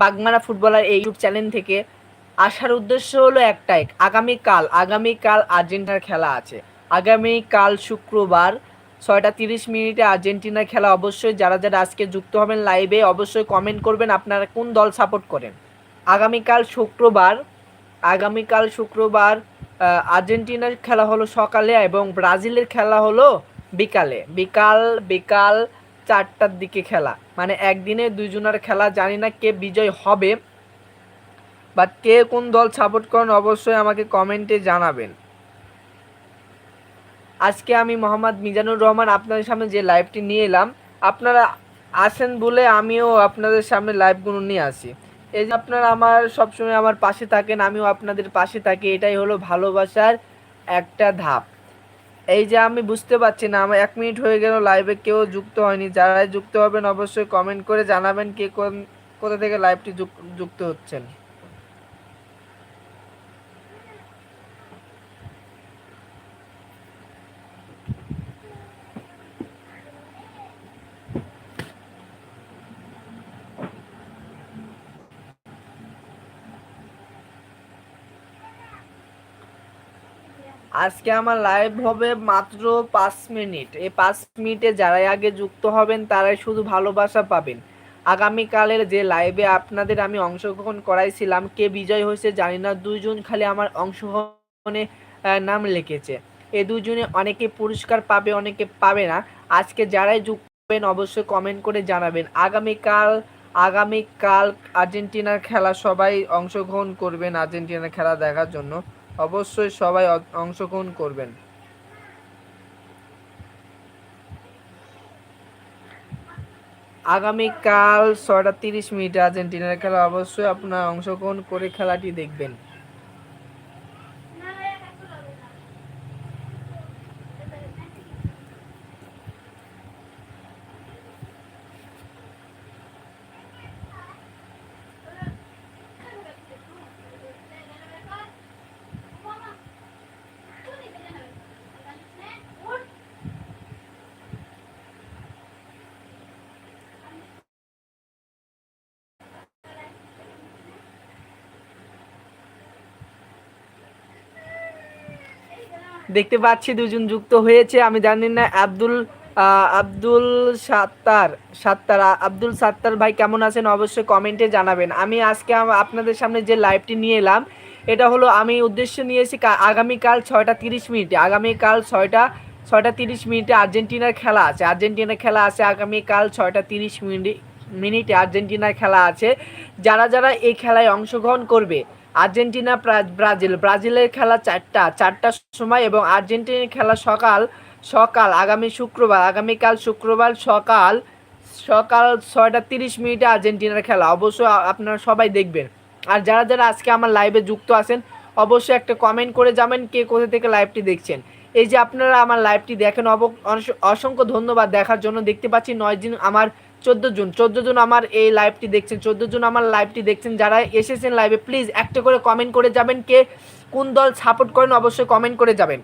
Bagmara footballer এই YouTube channel থেকে আসার উদ্দেশ্য হলো একটাই, আগামীকাল আগামীকাল আর্জেন্টিনার খেলা আছে। আগামীকাল শুক্রবার ছয়টা তিরিশ মিনিটে আর্জেন্টিনার খেলা অবশ্যই, যারা যারা আজকে যুক্ত হবেন লাইভে অবশ্যই কমেন্ট করবেন আপনারা কোন দল সাপোর্ট করেন। আগামীকাল শুক্রবার আগামীকাল শুক্রবার আর্জেন্টিনার খেলা হলো সকালে এবং ব্রাজিলের খেলা হলো বিকালে। বিকাল বিকাল চারটার দিকে খেলা। মানে একদিনে দুইজনের খেলা, জানি না কে বিজয় হবে বাট কে কোন দল সাপোর্ট করেন অবশ্যই আমাকে কমেন্টে জানাবেন। আজকে আমি মোহাম্মদ মিজানুর রহমান আপনাদের সামনে যে লাইভটি নিয়ে এলাম, আপনারা আসেন বলে আমিও আপনাদের সামনে লাইভগুলো নিয়ে আসি। এই যে আপনারা আমার সবসময় আমার পাশে থাকেন, আমিও আপনাদের পাশে থাকি, এটাই হলো ভালোবাসার একটা ধাপ। এই যে আমি বুঝতে পারছি না, আমার এক মিনিট হয়ে গেল লাইভে কেউ যুক্ত হয়নি। যারা যুক্ত হবেন অবশ্যই কমেন্ট করে জানাবেন কে কোন, কোথা থেকে লাইভটি যুক্ত হচ্ছেন। আজকে আমার লাইভ হবে মাত্র পাঁচ মিনিট। এই পাঁচ মিনিটে যারাই আগে যুক্ত হবেন, তারাই শুধু ভালোবাসা পাবেন। আগামীকালের যে লাইভে আপনাদের আমি অংশগ্রহণ করাইছিলাম, কে বিজয় হয়েছে জানি না, দুইজন খালি আমার অংশগ্রহণে নাম লিখেছে। এই দুজনে অনেকে পুরস্কার পাবে, অনেকে পাবে না। আজকে যারাই যুক্ত হবেন, অবশ্যই কমেন্ট করে জানাবেন। আগামীকাল আগামীকাল আর্জেন্টিনার খেলা সবাই অংশগ্রহণ করবেন আর্জেন্টিনার খেলা দেখার জন্য। অবশ্যই সবাই অংশগ্রহণ করবেন। আগামীকাল ছয়টা তিরিশ মিনিটে আর্জেন্টিনার খেলা অবশ্যই আপনারা অংশগ্রহণ করে খেলাটি দেখবেন। দেখতে পাচ্ছি দুজন যুক্ত হয়েছে, আমি জানি না, আব্দুল আব্দুল সাত্তার সাত্তার আব্দুল সাত্তার ভাই কেমন আছেন অবশ্যই কমেন্টে জানাবেন। আমি আজকে আপনাদের সামনে যে লাইভটি নিয়ে এলাম, এটা হলো আমি উদ্দেশ্য নিয়েছি আগামীকাল ছয়টা তিরিশ মিনিটে, আগামীকাল ছয়টা ছয়টা তিরিশ মিনিটে আর্জেন্টিনার খেলা আছে, আর্জেন্টিনার খেলা আছে আগামীকাল ছয়টা তিরিশ মিনিট, মিনিটে আর্জেন্টিনার খেলা আছে। যারা যারা এই খেলায় অংশগ্রহণ করবে আর্জেন্টিনা ব্রাজিল। ব্রাজিলের খেলা চারটা চারটার সময় এবং আর্জেন্টিনার খেলা সকাল সকাল, আগামী শুক্রবার, আগামীকাল শুক্রবার সকাল সকাল ছয়টা তিরিশ মিনিটে আর্জেন্টিনার খেলা। অবশ্যই আপনারা সবাই দেখবেন। আর যারা যারা আজকে আমার লাইভে যুক্ত আছেন, অবশ্যই একটা কমেন্ট করে যাবেন কে কোথা থেকে লাইভটি দেখছেন। এই যে আপনারা আমার লাইভটি দেখেন অসংখ্য ধন্যবাদ দেখার জন্য। দেখতে পাচ্ছি নয় দিন আমার চোদ্দ জুন চোদ্দ জুন আমার এই লাইভটি দেখছেন, চোদ্দ জুন আমার লাইভটি দেখছেন। যারা এসেছেন লাইভে প্লিজ একটা করে কমেন্ট করে যাবেন, কে কোন দল সাপোর্ট করেন অবশ্যই কমেন্ট করে যাবেন।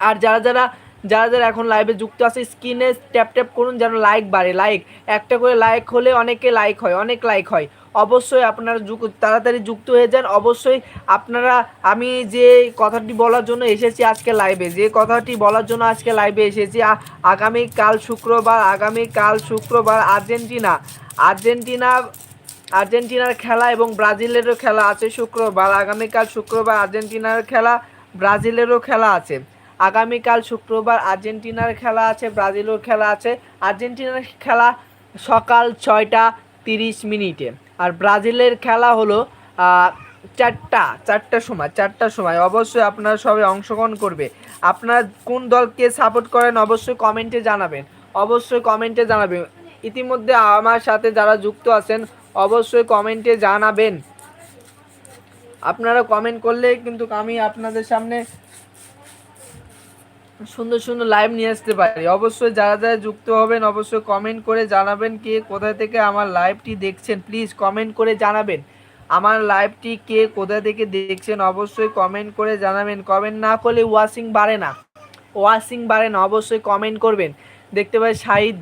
আর যারা যারা যারা যারা এখন লাইভে যুক্ত আছে স্ক্রিনে ট্যাপ ট্যাপ করুন যেন লাইক বাড়ে লাইক একটা করে লাইক হলে অনেকে লাইক হয়, অনেক লাইক হয়। অবশ্যই আপনারা তাড়াতাড়ি যুক্ত হয়ে যান। অবশ্যই আপনারা, আমি যে কথাটি বলার জন্য এসেছি আজকে লাইভে যে কথাটি বলার জন্য আজকে লাইভে এসেছি, আ- আগামীকাল শুক্রবার আগামীকাল শুক্রবার আর্জেন্টিনা আর্জেন্টিনা, আর্জেন্টিনার খেলা এবং ব্রাজিলেরও খেলা আছে শুক্রবার আগামীকাল শুক্রবার আর্জেন্টিনার খেলা, ব্রাজিলেরও খেলা আছে। আগামীকাল শুক্রবার আর্জেন্টিনার খেলা আছে ব্রাজিলের খেলা আছে। আর্জেন্টিনার খেলা সকাল ছয়টা তিরিশ মিনিটে। আর ব্রাজিলের খেলা হলো চারটা চারটার সময় চারটার সময়। অবশ্যই আপনারা সবাই অংশগ্রহণ করবে। আপনারা কোন দলকে সাপোর্ট করেন অবশ্যই কমেন্টে জানাবেন। অবশ্যই কমেন্টে জানাবেন। ইতিমধ্যে আমার সাথে যারা যুক্ত আছেন, অবশ্যই কমেন্টে জানাবেন। আপনারা কমেন্ট করলে কিন্তু আমি আপনাদের সামনে সুন্দর সুন্দর লাইভ নিয়ে আসতে পারি। অবশ্যই যারা যারা যুক্ত হবেন, অবশ্যই কমেন্ট করে জানাবেন কে কোথা থেকে আমার লাইভটি দেখছেন। প্লিজ কমেন্ট করে জানাবেন। আমার লাইভটি কে কোথা থেকে দেখছেন, অবশ্যই কমেন্ট করে জানাবেন। কমেন্ট না করলে ওয়াশিং বাড়ে না। ওয়াশিং বাড়ে না, অবশ্যই কমেন্ট করবেন। দেখতে পাই শাহিদ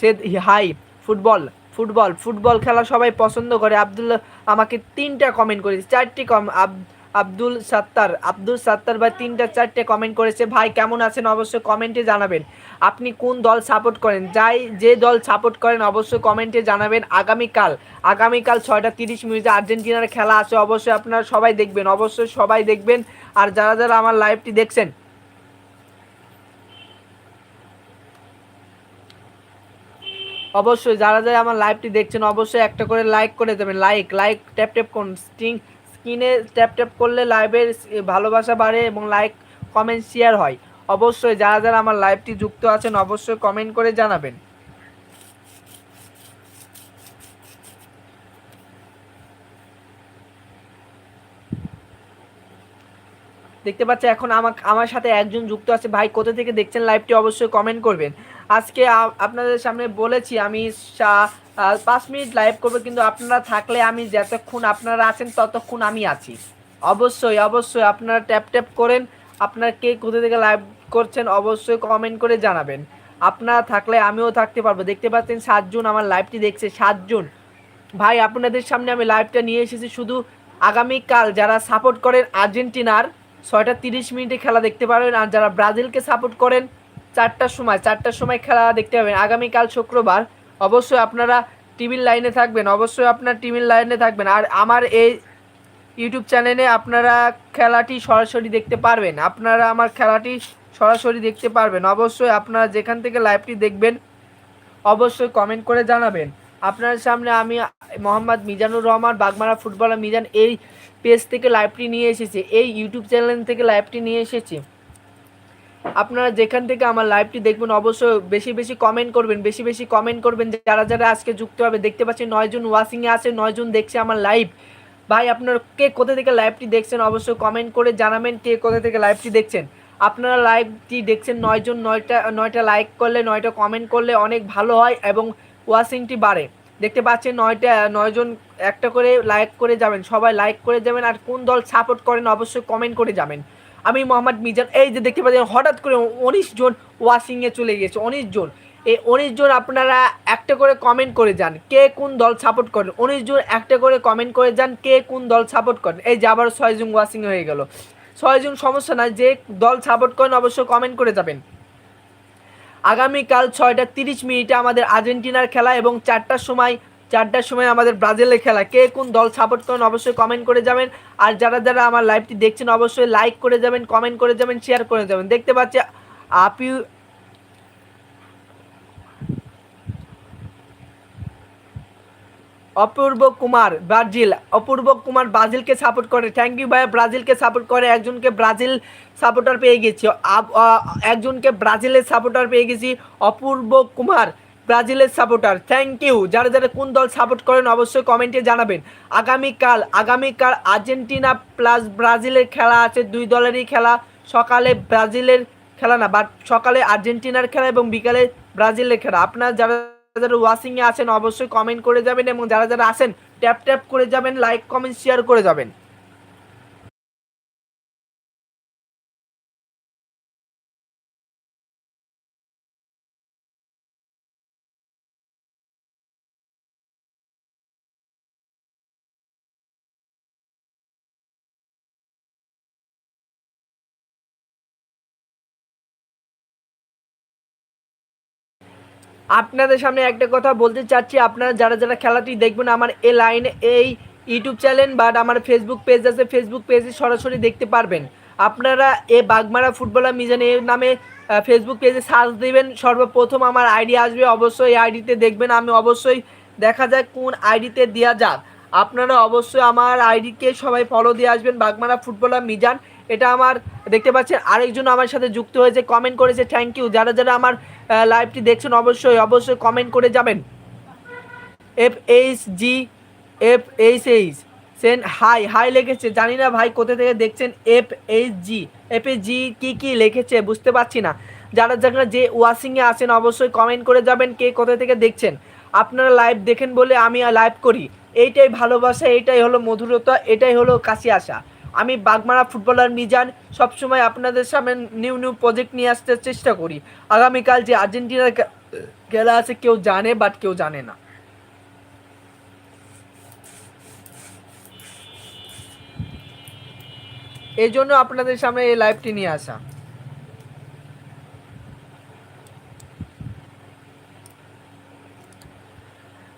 সেদ, হাই, ফুটবল ফুটবল ফুটবল খেলা সবাই পছন্দ করে। আবদুল্লাহ, আমাকে তিনটা কমেন্ট করেছে চারটি কম আব- আব্দুল সাত্তার। আব্দুল সাত্তার ভাই তিনটা, চারটে কমেন্ট করেছে। ভাই, কেমন আছেন? অবশ্যই কমেন্টে জানাবেন। আপনি কোন দল সাপোর্ট করেন? যাই, যে দল সাপোর্ট করেন, অবশ্যই কমেন্টে জানাবেন। আগামীকাল আগামীকাল ছয়টা তিরিশ মিনিটে আর্জেন্টিনার খেলা আছে। অবশ্যই আপনারা সবাই দেখবেন, অবশ্যই সবাই দেখবেন। আর যারা যারা আমার লাইভটি দেখছেন, অবশ্যই যারা যারা আমার লাইভটি দেখছেন, অবশ্যই একটা করে লাইক করে দেবেন। লাইক লাইক ট্যাপ ট্যাপ করুন। স্টিং স্ক্রিনে ট্যাপ ট্যাপ করলে লাইভের ভালোবাসা বাড়ে এবং লাইক কমেন্ট শেয়ার হয়। অবশ্যই যারা যারা আমার লাইভটি যুক্ত আছেন অবশ্যই কমেন্ট করে জানাবেন। দেখতে পাচ্ছি এখন আমার আমার সাথে একজন যুক্ত আছে। ভাই, কোথা থেকে দেখছেন লাইভটি অবশ্যই কমেন্ট করবেন। আজকে আপনাদের সামনে বলেছি আমি পাঁচ মিনিট লাইভ করব, কিন্তু আপনারা থাকলে আমি যতক্ষণ আপনারা আছেন, ততক্ষণ আমি আছি। অবশ্যই অবশ্যই আপনারা ট্যাপ ট্যাপ করেন, আপনার কে কোথা থেকে লাইভ করছেন অবশ্যই কমেন্ট করে জানাবেন। আপনারা থাকলে আমিও থাকতে পারব। দেখতে পাচ্ছেন সাতজন আমার লাইভটি দেখছে, সাতজন। ভাই, আপনাদের সামনে আমি লাইভটা নিয়ে এসেছি শুধু আগামীকাল যারা সাপোর্ট করেন আর্জেন্টিনার, ছয়টা তিরিশ মিনিটে খেলা দেখতে পারবেন। আর যারা ব্রাজিলকে সাপোর্ট করেন, চারটার সময় চারটার সময় খেলা দেখতে পাবেন। আগামীকাল শুক্রবার অবশ্যই আপনারা টিভির লাইনে থাকবেন, অবশ্যই আপনার টিভির লাইনে থাকবেন। আর আমার এই ইউটিউব চ্যানেলে আপনারা খেলাটি সরাসরি দেখতে পারবেন, আপনারা আমার খেলাটি সরাসরি দেখতে পারবেন। অবশ্যই আপনারা যেখান থেকে লাইভটি দেখবেন, অবশ্যই কমেন্ট করে জানাবেন। আপনার সামনে আমি মোহাম্মদ মিজানুর রহমান, বাগমারা ফুটবলার মিজান এই পেজ থেকে লাইভটি নিয়ে এসেছি, এই ইউটিউব চ্যানেল থেকে লাইভটি নিয়ে এসেছি। আপনারা যেখান থেকে আমার লাইভটি দেখবেন, অবশ্যই বেশি বেশি কমেন্ট করবেন, বেশি বেশি কমেন্ট করবেন। যারা যারা আজকে যুক্ত হবে, দেখতে পাচ্ছেন নয়জন ওয়াচিংয়ে আছে নয়জন দেখছে আমার লাইভ ভাই, আপনার কে কোথা থেকে লাইভটি দেখছেন, অবশ্যই কমেন্ট করে জানাবেন কে কোথা থেকে লাইভটি দেখছেন। আপনারা লাইভটি দেখছেন নয়জন নয়টা নয়টা লাইক করলে, নয়টা কমেন্ট করলে অনেক ভালো হয় এবং ওয়াশিংটি বাড়ে। দেখতে পাচ্ছেন নয়টা নয়জন একটা করে লাইক করে যাবেন, সবাই লাইক করে যাবেন, আর কোন দল সাপোর্ট করেন, অবশ্যই কমেন্ট করে যাবেন। আমি মোহাম্মদ মিজান, এই যে দেখতে পাচ্ছেন, হঠাৎ করে উনিশ জন ওয়াশিংয়ে চলে গিয়েছে, উনিশ জন। এই উনিশ জন আপনারা একটা করে কমেন্ট করে যান, কে কোন দল সাপোর্ট করেন? উনিশ জন একটা করে কমেন্ট করে যান, কে কোন দল সাপোর্ট করেন? এই যে আবার ছয় জন ওয়াশিং হয়ে গেল। ছয় জন সমস্যা নাই, যে দল সাপোর্ট করেন অবশ্যই কমেন্ট করে যাবেন। আগামীকাল ছয়টা তিরিশ মিনিটে আমাদের আর্জেন্টিনার খেলা এবং চারটার সময় চারটার সময় আমাদের ব্রাজিলের খেলা। কে কোন দল সাপোর্ট করেন অবশ্যই কমেন্ট করে যাবেন। আর যারা যারা আমার লাইভটি দেখছেন, অবশ্যই লাইক করে যাবেন কমেন্ট করে যাবেন শেয়ার করে যাবেন। দেখতে পাচ্ছি আপি অপূর্ব কুমার ব্রাজিল, অপূর্ব কুমার ব্রাজিলকে সাপোর্ট করে। থ্যাংক ইউ ভাই ব্রাজিলকে সাপোর্ট করে। একজনকে ব্রাজিল সাপোর্টার পেয়ে গেছি। একজনকে ব্রাজিলের সাপোর্টার পেয়ে গেছি অপূর্ব কুমার। ব্রাজিলের সাপোর্টার। থ্যাংক ইউ যারা যারা কোন দল সাপোর্ট করেন অবশ্যই কমেন্টে জানাবেন। আগামীকাল আগামীকাল আর্জেন্টিনা প্লাস ব্রাজিলের খেলা আছে, দুই দলেরই খেলা। সকালে ব্রাজিলের খেলা না, বাট সকালে আর্জেন্টিনার খেলা এবং বিকালে ব্রাজিলের খেলা। আপনার যারা যারা ওয়াশিং এ আছেন অবশ্যই কমেন্ট করে যাবেন এবং যারা যারা আছেন, ট্যাপ ট্যাপ করে যাবেন, লাইক, কমেন্ট, শেয়ার করে যাবেন। আপনাদের সামনে একটা কথা বলতে চাচ্ছি। আপনারা যারা যারা খেলাটি দেখবেন, আমার এ লাইনে, এই ইউটিউব চ্যানেল বা আমার ফেসবুক পেজ আছে ফেসবুক পেজে সরাসরি দেখতে পারবেন। আপনারা এ বাগমারা ফুটবলার মিজান এর নামে ফেসবুক পেজে সার্চ দিবেন। সর্বপ্রথম আমার আইডি আসবে, অবশ্যই আইডিতে দেখবেন। আমি অবশ্যই দেখা যায় কোন আইডিতে দেওয়া যাক। আপনারা অবশ্যই আমার আইডিকে সবাই ফলো দিয়ে আসবেন, বাগমারা ফুটবলার মিজান। এটা আমার, দেখতে পাচ্ছেন, আরেকজন আমার সাথে যুক্ত হয়েছে কমেন্ট করেছে থ্যাংক ইউ যারা যারা আমার লাইভটি দেখছেন, অবশ্যই অবশ্যই কমেন্ট করে যাবেন। F H G F H H Sen hi hi লিখেছে। জানি না ভাই কোথা থেকে দেখছেন F H G F H G কী কী লিখেছে, বুঝতে পারছি না। যারা যারা যে ওয়াশিংয়ে আছেন, অবশ্যই কমেন্ট করে যাবেন কে কোথা থেকে দেখছেন। আপনারা লাইভ দেখেন বলে আমি লাইভ করি। এইটাই ভালোবাসা, এইটাই হলো মধুরতা, এটাই হলো কাছে আসা আমি বাগমারা ফুটবলার মিজান সবসময় আপনাদের সামনে নিউ নিউ প্রজেক্ট নিয়ে আসতে চেষ্টা করি। আগামীকাল যে আর্জেন্টিনার খেলা আছে কেউ জানে, বাট কেউ জানে না। এই জন্য আপনাদের সামনে এই লাইভটি নিয়ে আসা।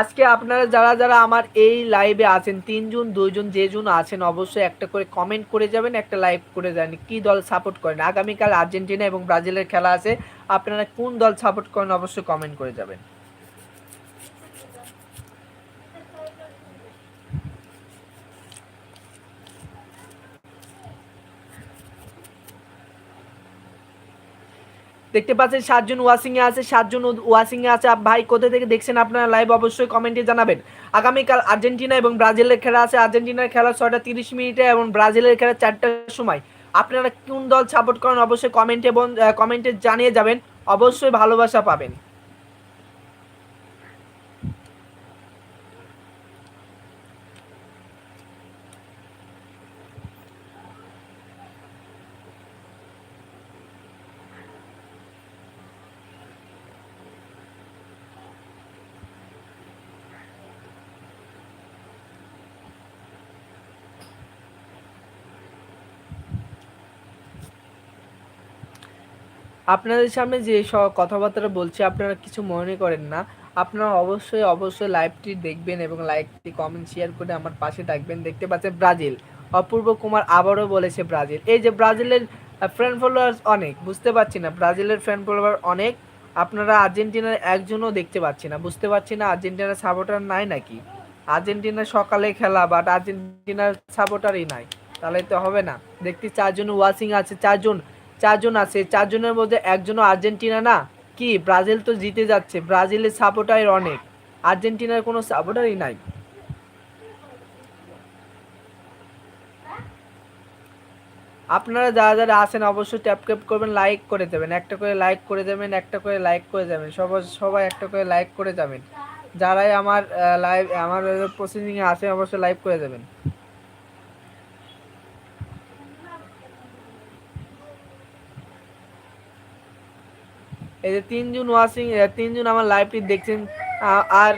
আজকে আপনারা যারা যারা আমার এই লাইভে আছেন তিনজন দুইজন যেজন আছেন, অবশ্যই একটা করে কমেন্ট করে যাবেন, একটা লাইভ করে যাবেন কি দল সাপোর্ট করেন? আগামীকাল আর্জেন্টিনা এবং ব্রাজিলের খেলা আছে, আপনারা কোন দল সাপোর্ট করেন, অবশ্যই কমেন্ট করে যাবেন। দেখতে পাচ্ছেন সাতজন ওয়াশিংয়ে আছে, সাতজন ওয়াশিংয়ে আছে। ভাই, কোথা থেকে দেখছেন আপনারা লাইভ অবশ্যই কমেন্টে জানাবেন। আগামীকাল আর্জেন্টিনা এবং ব্রাজিলের খেলা আছে। আর্জেন্টিনার খেলা ছয়টা তিরিশ মিনিটে এবং ব্রাজিলের খেলা চারটার সময়। আপনারা কোন দল সাপোর্ট করেন অবশ্যই কমেন্টে কমেন্টে জানিয়ে যাবেন। অবশ্যই ভালোবাসা পাবেন। আপনাদের সামনে যে কথাবার্তা বলছি, আপনারা কিছু মনে করেন না। আপনারা অবশ্যই অবশ্যই লাইভটি দেখবেন এবং লাইকটি, কমেন্ট, শেয়ার করে আমার পাশে থাকবেন। দেখতে পাচ্ছেন ব্রাজিল। অপূর্ব কুমার আবারও বলেছে ব্রাজিল। এই যে ব্রাজিলের ফ্রেন্ড ফলোয়ার্স অনেক, বুঝতে পারছি না। ব্রাজিলের ফ্রেন্ড ফলোয়ার অনেক, আপনারা আর্জেন্টিনার একজনও দেখতে পাচ্ছি না। বুঝতে পারছি না আর্জেন্টিনার সাপোর্টার নাই নাকি? আর্জেন্টিনা সকালে খেলা বাট আর্জেন্টিনার সাপোর্টারই নাই। তাহলে তো হবে না। দেখতে চারজন ওয়াশিং আছে, চারজন চারজন আছে, চারজনের মধ্যে একজনও আর্জেন্টিনা না। কি, ব্রাজিল তো জিতে যাচ্ছে, ব্রাজিলের সাপোর্টার অনেক। আর্জেন্টিনার কোনো সাপোর্টারই নাই। আপনারা যারা যারা আছেন, অবশ্যই ট্যাপ ক্যাপ করবেন লাইক করে দেবেন। একটা করে লাইক করে দেবেন, একটা করে লাইক করে যাবেন সবাই সবাই একটা করে লাইক করে যাবেন। যারাই আমার লাইভ আমার প্রসেসিংয়ে আছে, অবশ্যই লাইক করে দেবেন। এই যে তিনজন ওয়াচিং তিনজন আমার লাইভটি দেখছেন আর